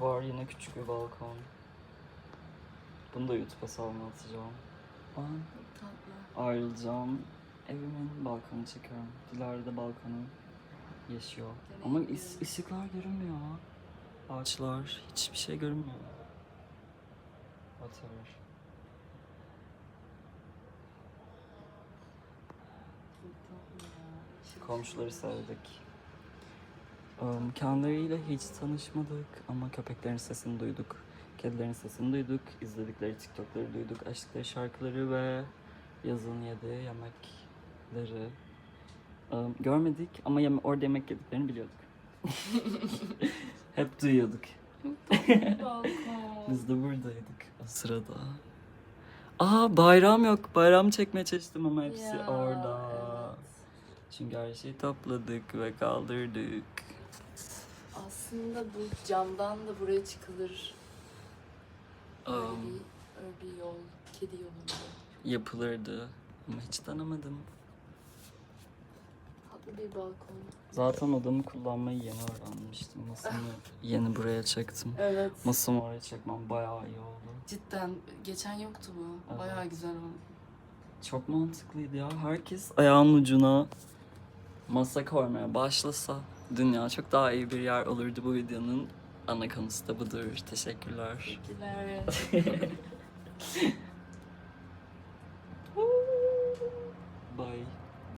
Var yine küçük bir balkon. Bunu da YouTube'a salma atacağım. Ben Tatlı. ayrılacağım. Evimin balkonu çekiyorum. Dilara da balkonu yaşıyor. Ama is- ışıklar görünmüyor. Ağaçlar, hiçbir şey görünmüyor. Whatever. Çok tatlı ya. Işık Komşuları sevdik. Kendileriyle hiç tanışmadık ama köpeklerin sesini duyduk. Kedilerin sesini duyduk. izledikleri TikTok'ları duyduk. Açtıkları şarkıları ve yazın yediği yemekleri görmedik ama yeme- orada yemek yediklerini biliyorduk. Hep duyuyorduk. Biz de buradaydık o sırada. Aa bayram yok. Bayram çekmeye çalıştım ama hepsi Ya, orada. evet. Çünkü her şeyi topladık ve kaldırdık. Aslında bu camdan da buraya çıkılır. Öyle Um, bir, öyle bir yol. Kedi yolunda. yapılırdı ama hiç denemedim. Tatlı bir balkon. Zaten odamı kullanmayı yeni öğrenmiştim. Masamı yeni buraya çektim. Evet. Masamı oraya çekmem bayağı iyi oldu. Cidden geçen yoktu bu. Evet. Bayağı güzel oldu. Çok mantıklıydı ya. Herkes ayağının ucuna masa koymaya başlasa dünya çok daha iyi bir yer olurdu bu videonun ana konusu da budur. Teşekkürler. Teşekkürler. Bye.